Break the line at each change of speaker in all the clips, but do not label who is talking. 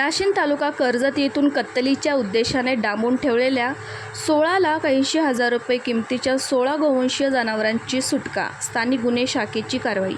राशीन तालुका कर्जत येथून कत्तलीच्या उद्देशाने डांबून ठेवलेल्या सोळा लाख ऐंशी हजार रुपये किमतीच्या सोळा गोवंशीय जनावरांची सुटका. स्थानिक गुन्हे शाखेची कारवाई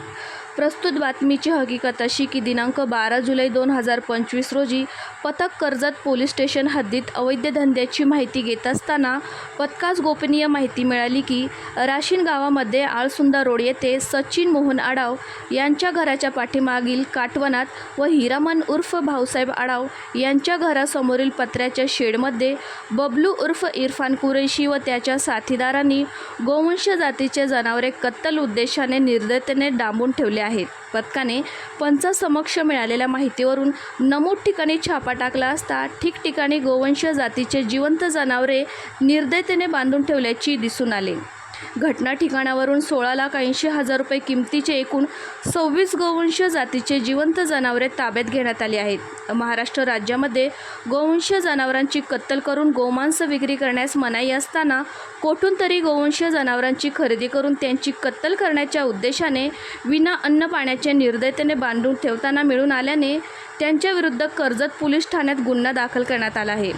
प्रस्तुत बातमीची हकीकत अशी की दिनांक बारा जुलै दोन हजार पंचवीस रोजी पथक कर्जत पोलीस स्टेशन हद्दीत अवैध धंद्याची माहिती घेत असताना पथकास गोपनीय माहिती मिळाली की राशीन गावामध्ये आळसुंदा रोड येथे सचिन मोहन आडाव यांच्या घराच्या पाठीमागील काटवनात व हिरामन उर्फ भाऊसाहेब आडाव यांच्या घरासमोरील पत्र्याच्या शेडमध्ये बबलू उर्फ इरफान कुरेशी व त्याच्या साथीदारांनी गोवंश जातीचे जनावरे कत्तल उद्देशाने निर्दयतेने डांबून ठेवले आहेत. पथकाने पंचासमक्ष मिळालेल्या माहितीवरून नमूद ठिकाणी छापा टाकला असता ठिकठिकाणी गोवंश जातीचे जिवंत जनावरे निर्दयतेने बांधून ठेवल्याची दिसून आले. घटना ठिकाणावरून सोळा लाख ऐंशी हजार रुपये किमतीचे एकूण सव्वीस गोवंश जातीचे जिवंत जनावरे ताब्यात घेण्यात आली आहेत. महाराष्ट्र राज्यामध्ये गोवंश जनावरांची कत्तल करून गोमांस विक्री करण्यास मनाई असताना कोठून तरी गोवंश जनावरांची खरेदी करून त्यांची कत्तल करण्याच्या उद्देशाने विना अन्न पाण्याचे निर्दयतेने बांधून ठेवताना मिळून आल्याने त्यांच्याविरुद्ध कर्जत पोलीस ठाण्यात गुन्हा दाखल करण्यात आला आहे.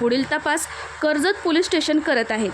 पुढील तपास कर्जत पोलीस स्टेशन करत आहेत